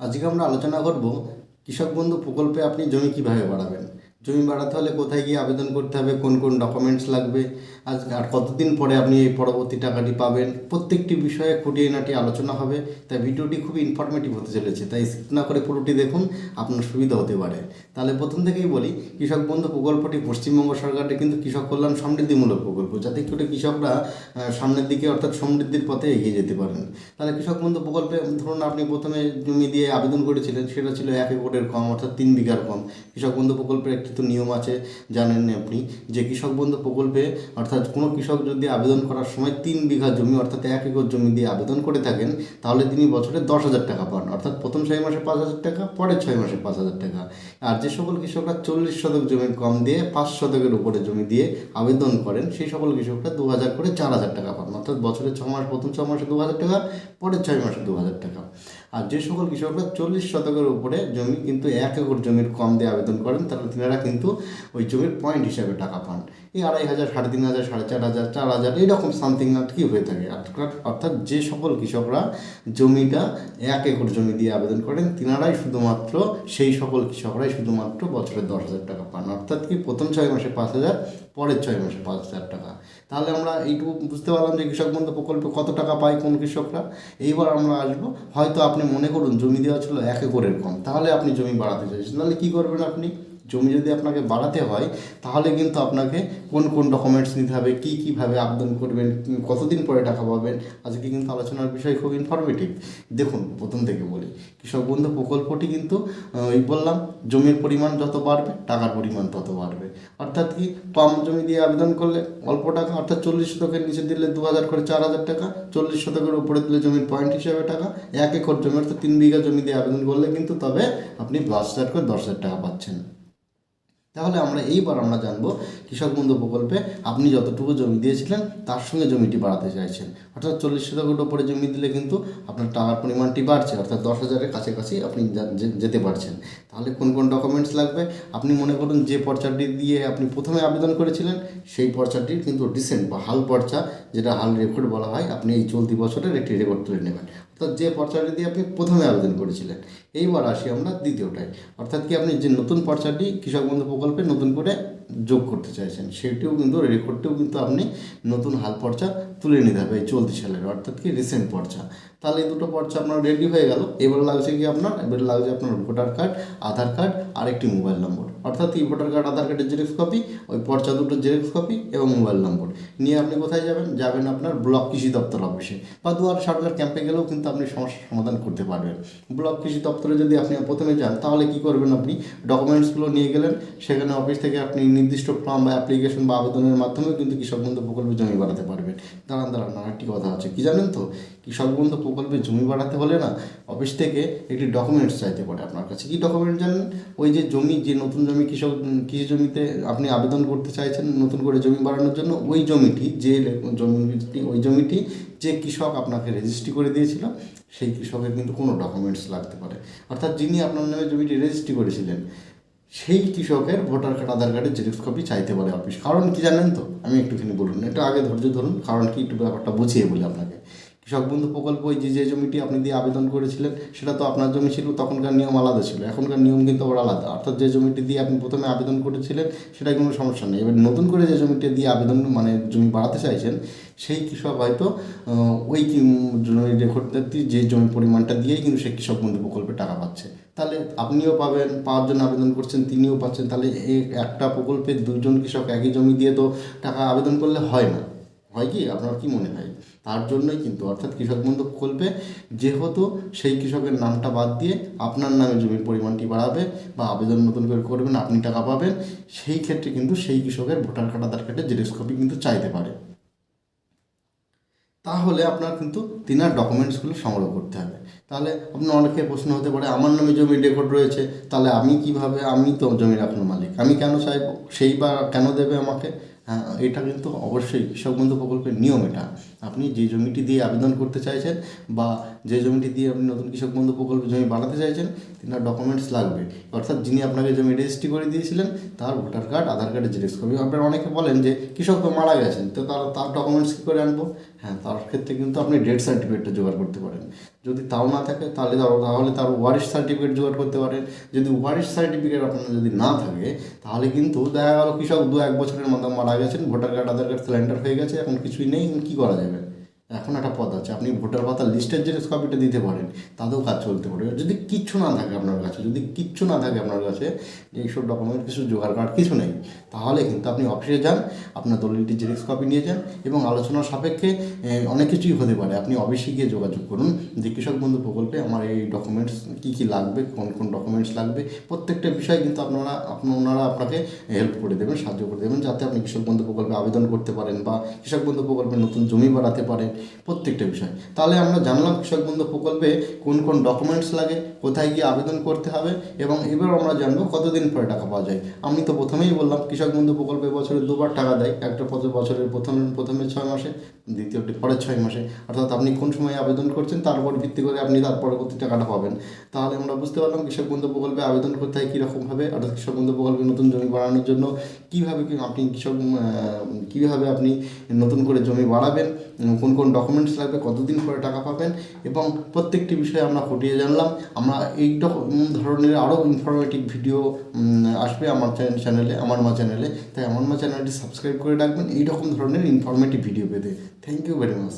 আজকে আমরা আলোচনা করব কৃষক বন্ধু প্রকল্পে আপনি জমি কীভাবে বাড়াবেন? জমি বাড়াতে হলে কোথায় গিয়ে আবেদন করতে হবে? কোন কোন ডকুমেন্টস লাগবে? আজ, আর কতদিন পরে আপনি এই পরবর্তী টাকাটি পাবেন? প্রত্যেকটি বিষয়ে খুঁটিয়ে নাটি আলোচনা হবে। তাই ভিডিওটি খুবই ইনফরমেটিভ হতে চলেছে। তাই স্কিপ না করে পুরোটি দেখুন, আপনার সুবিধা হতে পারে। তাহলে প্রথম থেকেই বলি, কৃষক বন্ধু প্রকল্পটি পশ্চিমবঙ্গ সরকারের কিন্তু কৃষক কল্যাণ সমৃদ্ধিমূলক প্রকল্প, যাতে করে কৃষকরা সামনের দিকে অর্থাৎ সমৃদ্ধির পথে এগিয়ে যেতে পারেন। তাহলে কৃষক বন্ধু প্রকল্পে, ধরুন আপনি প্রথমে জমি দিয়ে আবেদন করেছিলেন, সেটা ছিল এক একরের কম অর্থাৎ তিন বিঘার কম। কৃষক বন্ধু প্রকল্পের একটি তো নিয়ম আছে, জানেন আপনি, যে কৃষক বন্ধু প্রকল্পে অর্থাৎ কোনো কৃষক যদি আবেদন করার সময় তিন বিঘা জমি অর্থাৎ এক একর জমি দিয়ে আবেদন করে থাকেন, তাহলে তিনি বছরে দশ হাজার টাকা পান। অর্থাৎ প্রথম ছয় মাসে পাঁচ হাজার টাকা, পরের ছয় মাসে পাঁচ হাজার টাকা। আর যে সকল কৃষকরা চল্লিশ শতক জমি কম দিয়ে পাঁচ শতকের উপরে জমি দিয়ে আবেদন করেন, সেই সকল কৃষকরা দু হাজার করে চার হাজার টাকা পান। অর্থাৎ বছরের ছ মাস, প্রথম ছ মাসে দু হাজার টাকা, পরের ছয় মাসে দু হাজার টাকা। আর যে সকল কৃষকরা চল্লিশ শতকের উপরে জমি, কিন্তু এক একর জমির কম দিয়ে আবেদন করেন তাহলে তিনারা কিন্তু ওই জমির পয়েন্ট হিসাবে টাকা পান। এই আড়াই হাজার, সাড়ে তিন হাজার, সাড়ে চার হাজার চার হাজার এইরকম সামথিং আর কি হয়ে থাকে। অর্থাৎ যে সকল কৃষকরা জমিটা এক একর জমি দিয়ে আবেদন করেন, তিনারাই শুধুমাত্র সেই সকল কৃষকরাই শুধুমাত্র বছরে দশ হাজার টাকা পান, অর্থাৎ কি প্রথম ছয় মাসে পাঁচ হাজার, পরের ছয় মাসে পাঁচ হাজার টাকা। তাহলে আমরা এইটুকু বুঝতে পারলাম যে কৃষক বন্ধু প্রকল্পে কত টাকা পায় কোন কৃষকরা। এইবার আমরা আসব, হয়তো আপনি মনে করুন জমি দেওয়া ছিল এক একরের কম, তাহলে আপনি জমি বাড়াতে চাইছেন, তাহলে কী করবেন আপনি? জমি যদি আপনাকে বাড়াতে হয়, তাহলে কিন্তু আপনাকে কোন কোন ডকুমেন্টস নিতে হবে, কী কীভাবে আবেদন করবেন কতদিন পরে টাকা পাবেন, আজকে কিন্তু আলোচনার বিষয় খুব ইনফরমেটিভ দেখুন, প্রথম থেকে বলি, কৃষক বন্ধু প্রকল্পটি কিন্তু ওই বললাম, জমির পরিমাণ যত বাড়বে, টাকার পরিমাণ তত বাড়বে। অর্থাৎ কি কম জমি দিয়ে আবেদন করলে অল্প টাকা, অর্থাৎ চল্লিশ শতকের নিচে দিলে দু হাজার করে চার হাজার টাকা, চল্লিশ শতকের উপরে দিলে জমির পয়েন্ট হিসাবে টাকা, এক একর জমি অর্থাৎ তিন বিঘা জমি দিয়ে আবেদন করলে কিন্তু তবে আপনি পাঁচ হাজার করে দশ হাজার টাকা পাচ্ছেন। তাহলে আমরা এইবার আমরা জানব কৃষক বন্ধু প্রকল্পে আপনি যতটুকু জমি দিয়েছিলেন, তার সঙ্গে জমিটি বাড়াতে চাইছেন। অর্থাৎ চল্লিশ শতকের উপরে জমি দিলে কিন্তু আপনার টাকার পরিমাণটি বাড়ছে, অর্থাৎ দশ হাজারের কাছাকাছি আপনি যেতে পারছেন। তাহলে কোন কোন ডকুমেন্টস লাগবে? আপনি মনে করুন যে পর্চাটি দিয়ে আপনি প্রথমে আবেদন করেছিলেন, সেই পর্চাটির কিন্তু রিসেন্ট বা হাল পর্চা, যেটা হাল রেকর্ড বলা হয়, আপনি এই চলতি বছরের একটি রেকর্ড তুলে নেবেন। অর্থাৎ যে পর্চাটি দিয়ে আপনি প্রথমে আবেদন করেছিলেন, এইবার আসি আমরা দ্বিতীয়টায়। অর্থাৎ কি আপনি যে নতুন পর্চাটি কৃষক বন্ধু প্রকল্পে নতুন করে যোগ করতে চাইছেন, সেটিও কিন্তু রেকর্ডটিও কিন্তু আপনি নতুন হাল পর্চা তুলে নিতে হবে এই চলতি সালের, অর্থাৎ কি রিসেন্ট পর্চা। তাহলে এই দুটো পর্চা আপনার রেডি হয়ে গেল। এবার লাগছে কি আপনার? এবার লাগছে আপনার ভোটার কার্ড আধার কার্ড আর একটি মোবাইল নম্বর অর্থাৎ এই ভোটার কার্ড আধার কার্ডের জেরক্স কপি ওই পর্চা দুটো জেরক্স কপি এবং মোবাইল নম্বর নিয়ে আপনি কোথায় যাবেন? যাবেন আপনার ব্লক কৃষি দপ্তর অফিসে বা দুয়ার সরকার ক্যাম্পে গেলেও কিন্তু আপনি সমস্যার সমাধান করতে পারবেন। ব্লক কৃষি দপ্তরে যদি আপনি প্রথমে যান, তাহলে কি করবেন আপনি? ডকুমেন্টসগুলো নিয়ে গেলেন। সেখানে অফিস থেকে আপনি নির্দিষ্ট ফর্ম বা অ্যাপ্লিকেশন বা আবেদনের মাধ্যমেও কিন্তু কৃষক বন্ধু প্রকল্পে জমি বাড়াতে পারবেন। দাঁড়ান দাঁড়ান, আর একটি কথা আছে। কি জানেন তো? কৃষক বন্ধু প্রকল্পে জমি বাড়াতে হলে না অফিস থেকে একটি ডকুমেন্টস চাইতে পারে আপনার কাছে। কী ডকুমেন্ট জানেন? ওই যে জমি, যে নতুন জমি কৃষক, কৃষি জমিতে আপনি আবেদন করতে চাইছেন নতুন করে জমি বাড়ানোর জন্য, ওই জমিটি, যে জমিটি, ওই জমিটি যে কৃষক আপনাকে রেজিস্ট্রি করে দিয়েছিল, সেই কৃষকের কিন্তু কোনো ডকুমেন্টস লাগতে পারে। অর্থাৎ যিনি আপনার নামে জমিটি রেজিস্ট্রি করেছিলেন, সেই কৃষকের ভোটার কার্ড, আধার কার্ডের জেরক্স কপি চাইতে পারে অফিস কারণ কি জানেন তো? আমি একটুখানি বলুন এটা আগে ধৈর্য ধরুন, কারণ কি একটু ব্যাপারটা বুঝিয়ে বলি আপনাকে। কৃষক বন্ধু প্রকল্প ওই যে যে জমিটি আপনি দিয়ে আবেদন করেছিলেন, সেটা তো আপনার জমি ছিল, তখনকার নিয়ম আলাদা ছিল। এখনকার নিয়ম কিন্তু আবার আলাদা। অর্থাৎ যে জমিটি দিয়ে আপনি প্রথমে আবেদন করেছিলেন সেটা কোনো সমস্যা নেই। এবার নতুন করে যে জমিটি দিয়ে আবেদন মানে জমি বাড়াতে চাইছেন, সেই কৃষক হয়তো ওই জমি রেকর্ডটি, যে জমি পরিমাণটা দিয়েই কিন্তু সেই কৃষক বন্ধু প্রকল্পে টাকা পাচ্ছে। তাহলে আপনিও পাবেন, পাওয়ার জন্য আবেদন করছেন, তিনিও পাচ্ছেন। তাহলে একটা প্রকল্পে দুজন কৃষক একই জমি দিয়ে তো টাকা আবেদন করলে হয় না। হয় কি? আপনার কি মনে হয়? তার জন্যই কিন্তু, অর্থাৎ কৃষক বন্ধু প্রকল্পে যেহেতু সেই কৃষকের নামটা বাদ দিয়ে আপনার নামে জমির পরিমাণটি বাড়াবে বা আবেদন নতুন করে করবেন, আপনি টাকা পাবেন, সেই ক্ষেত্রে কিন্তু সেই কৃষকের ভোটার কার্ড, আধার কার্ডের জেরক্স কপি কিন্তু চাইতে পারে। তাহলে আপনার কিন্তু তিনার ডকুমেন্টসগুলো সংগ্রহ করতে হবে। তাহলে আপনার অনেকে প্রশ্ন হতে পারে, আমার নামে জমির রেকর্ড রয়েছে, তাহলে আমি কীভাবে, আমি তো জমির এখন মালিক, আমি কেন চাইব, সেই বা কেন দেবে আমাকে? এটা কিন্তু অবশ্যই কৃষক বন্ধু প্রকল্পের নিয়ম এটা। আপনি যে জমিটি দিয়ে আবেদন করতে চাইছেন বা যে জমিটি দিয়ে আপনি নতুন কৃষক বন্ধু প্রকল্পে জমি বাড়াতে চাইছেন, তিনার ডকুমেন্টস লাগবে। অর্থাৎ যিনি আপনাকে জমি রেজিস্ট্রি করে দিয়েছিলেন, তার ভোটার কার্ড আধার কার্ডের জেরক্স কপি আপনারা অনেকে বলেন যে, কৃষক তো মারা গেছেন, তো তার তার ডকুমেন্টস কী করে আনব? হ্যাঁ তার ক্ষেত্রে কিন্তু আপনি ডেথ সার্টিফিকেটটা জোগাড় করতে পারেন। যদি তাও না থাকে, তাহলে তাহলে তার ওয়ারিশ সার্টিফিকেট জোগাড় করতে পারেন। যদি ওয়ারিশ সার্টিফিকেট আপনার যদি না থাকে, তাহলে কিন্তু দেখা গেল কৃষক দু এক বছরের মধ্যে মারা গেছেন, voter card, Aadhaar card, cylinder হয়ে গেছে, এখন কিছুই নেই কী করা যাবে? এখন একটা পথ আছে, আপনি ভোটার পাতার লিস্টের যে কপিটা দিতে পারেন, তাতেও কাজ চলতে পারে। যদি কিচ্ছু না থাকে আপনার কাছে, যদি কিচ্ছু না থাকে আপনার কাছে, যে এইসব ডকুমেন্ট কিছু জোগাড় করার কিছু নেই, তাহলে কিন্তু আপনি অফিসে যান, আপনার দলিলটি জেরক্স কপি নিয়ে যান এবং আলোচনার সাপেক্ষে অনেক কিছুই হতে পারে। আপনি অফিসে গিয়ে যোগাযোগ করুন, যে কৃষক বন্ধু প্রকল্পে আমার এই ডকুমেন্টস কী কী লাগবে, কোন কোন ডকুমেন্টস লাগবে, প্রত্যেকটা বিষয় কিন্তু আপনারা, আপনি, ওনারা আপনাকে হেল্প করে দেবেন, সাহায্য করে দেবেন, যাতে আপনি কৃষক বন্ধু প্রকল্পে আবেদন করতে পারেন বা কৃষক বন্ধু প্রকল্পে নতুন জমি বাড়াতে পারেন। প্রত্যেকটা বিষয়। তাহলে আমরা জানলাম কৃষক বন্ধু প্রকল্পে কোন কোন ডকুমেন্টস লাগে কোথায় গিয়ে আবেদন করতে হবে এবং এবার আমরা জানব কতদিন পরে টাকা পাওয়া যায়। আমি তো প্রথমেই বললাম কৃষক বন্ধু প্রকল্পে বছরে দুবার টাকা দেয় একটা বছরের প্রথম প্রথমে ছয় মাসে দ্বিতীয়টি পরের ছয় মাসে। অর্থাৎ আপনি কোন সময় আবেদন করছেন তার উপর ভিত্তি করে আপনি তার পরবর্তী টাকাটা পাবেন। তাহলে আমরা বুঝতে পারলাম কৃষক বন্ধু প্রকল্পে আবেদন করতে হয় কীরকমভাবে অর্থাৎ কৃষক বন্ধু প্রকল্পে নতুন জমি বাড়ানোর জন্য কীভাবে আপনি কৃষক কীভাবে আপনি নতুন করে জমি বাড়াবেন উম, কোন কোন ডকুমেন্টস লাগবে, কতদিন পরে টাকা পাবেন এবং প্রত্যেকটি বিষয়ে আমরা ফুটিয়ে জানলাম। আমরা এই ধরনের আরও ইনফরমেটিভ ভিডিও আসবে আমার চ্যানেলে আমার মা চ্যানেলে তাই আমার মা চ্যানেলটি সাবস্ক্রাইব করে রাখবেন। এই রকম ধরনের ইনফরমেটিভ ভিডিও পেতে। Thank you very much